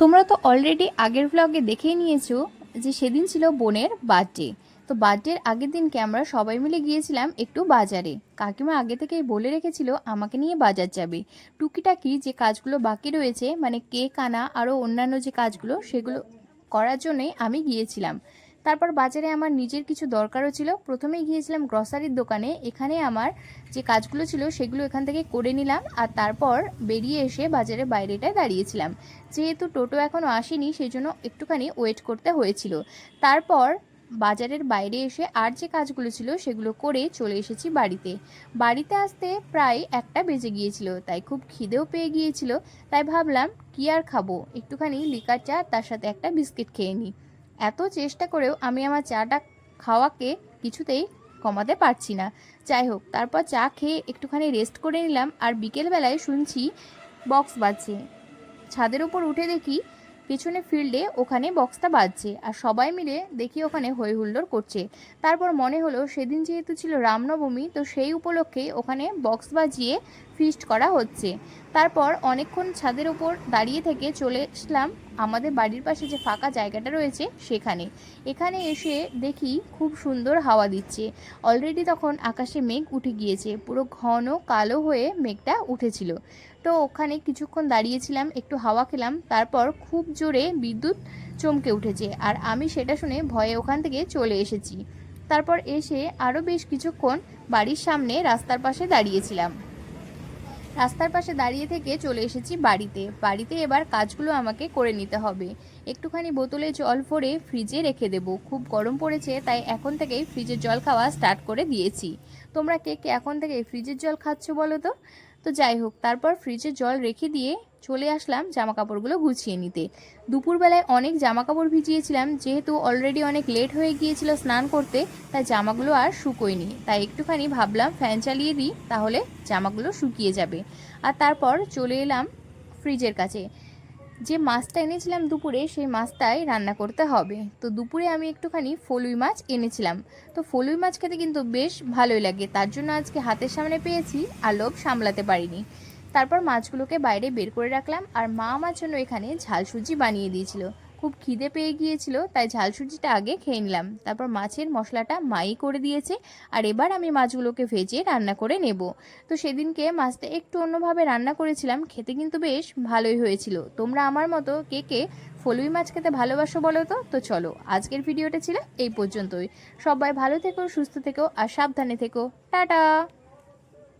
তোমরা তো অলরেডি আগের ব্লগে দেখেই নিয়েছো যে সেদিন ছিল বোনের বার্থডে তো বার্থডের আগের দিনকে আমরা সবাই মিলে গিয়েছিলাম একটু বাজারে। কাকিমা আগে থেকেই বলে রেখেছিল, আমাকে নিয়ে বাজার যাবে। টুকিটাকি যে কাজগুলো বাকি রয়েছে মানে কেক আনা আরও অন্যান্য যে কাজগুলো, সেগুলো করার জন্যই আমি গিয়েছিলাম। তারপর বাজারে আমার নিজের কিছু দরকারও ছিল। প্রথমেই গিয়েছিলাম গ্রসারির দোকানে। এখানে আমার যে কাজগুলো ছিল সেগুলো এখান থেকে করে নিলাম আর তারপর বেরিয়ে এসে বাজারের বাইরেটায় দাঁড়িয়েছিলাম। যেহেতু টোটো এখনও আসেনি সেই জন্য একটুখানি ওয়েট করতে হয়েছিল। তারপর বাজারের বাইরে এসে আর যে কাজগুলো ছিল সেগুলো করে চলে এসেছি বাড়িতে। বাড়িতে আসতে প্রায় একটা বেজে গিয়েছিল, তাই খুব খিদেও পেয়ে গিয়েছিল। তাই ভাবলাম, কি আর খাব? একটুখানি লিকার চা, তার সাথে একটা বিস্কিট খেয়ে নিই। এত চেষ্টা করেও আমি আমার চাটা খাওয়াকে কিছুতেই কমাতে পারছি না। যাই হোক, তারপর চা খেয়ে একটুখানি রেস্ট করে নিলাম আর বিকেলবেলায় শুনছি বক্স বাজছে। ছাদের উপর উঠে দেখি পেছনে ফিল্ডে ওখানে বক্সটা বাজছে আর সবাই মিলে দেখি ওখানে হই হুল্লোড় করছে। তারপর মনে হলো সেদিন যেহেতু ছিল রামনবমী, তো সেই উপলক্ষে ওখানে বক্স বাজিয়ে ফিস্ট করা হচ্ছে। তারপর অনেকক্ষণ ছাদের ওপর দাঁড়িয়ে থেকে চলে আসলাম আমাদের বাড়ির পাশে যে ফাঁকা জায়গাটা রয়েছে সেখানে। এখানে এসে দেখি খুব সুন্দর হাওয়া দিচ্ছে। অলরেডি তখন আকাশে মেঘ উঠে গিয়েছে, পুরো ঘন কালো হয়ে মেঘটা উঠেছিল। তো ওখানে কিছুক্ষণ দাঁড়িয়েছিলাম, একটু হাওয়া খেলাম, তারপর খুব জোরে বিদ্যুৎ চমকে উঠেছে আর আমি সেটা শুনে ভয়ে ওখান থেকে চলে এসেছি। তারপর এসে আরও বেশ কিছুক্ষণ বাড়ির সামনে রাস্তার পাশে দাঁড়িয়েছিলাম। রাস্তার পাশে দাঁড়িয়ে থেকে চলে এসেছি বাড়িতে। বাড়িতে এবার কাজগুলো আমাকে করে নিতে হবে। একটুখানি বোতলে জল ভরে ফ্রিজে রেখে দেব। খুব গরম পড়েছে, তাই এখন থেকেই ফ্রিজের জল খাওয়া স্টার্ট করে দিয়েছি। তোমরা কে কে এখন থেকে ফ্রিজের জল খাচ্ছ বলো তো? তো যাই হোক, তারপর ফ্রিজে জল রেখে দিয়ে চলে আসলাম জামা কাপড়গুলো গুছিয়ে নিতে। দুপুরবেলায় অনেক জামা কাপড় ভিজিয়েছিলাম, যেহেতু অলরেডি অনেক লেট হয়ে গিয়েছিল স্নান করতে, তাই জামাগুলো আর শুকোয়নি। তাই একটুখানি ভাবলাম ফ্যান চালিয়ে দিই, তাহলে জামাগুলো শুকিয়ে যাবে। আর তারপর চলে এলাম ফ্রিজের কাছে। যে মাছটা এনেছিলাম দুপুরে, সেই মাছটাই রান্না করতে হবে। তো দুপুরে আমি একটুখানি ফলুই মাছ এনেছিলাম। তো ফলুই মাছ খেতে কিন্তু বেশ ভালোই লাগে। তার জন্য আজকে হাতের সামনে পেয়েছি, আর লোভ সামলাতে পারিনি। তারপর মাছগুলোকে বাইরে বের করে রাখলাম আর মা আমার জন্য এখানে ঝাল সুজি বানিয়ে দিয়েছিল। খুব খিদে পেয়ে গিয়েছিল, তাই ঝাল সুজিটা আগে খেয়ে নিলাম। তারপর মাছের মশলাটা মাই করে দিয়েছে আর এবার আমি মাছগুলোকে ভেজে রান্না করে নেব। তো সেদিনকে মাছটা একটু অন্যভাবে রান্না করেছিলাম, খেতে কিন্তু বেশ ভালোই হয়েছিল। তোমরা আমার মতো কে কে ফলুই মাছ খেতে ভালোবাসো বলো তো? তো চলো, আজকের ভিডিওটা ছিল এই পর্যন্তই। সবাই ভালো থেকো, সুস্থ থেকো আর সাবধানে থেকো। টাটা!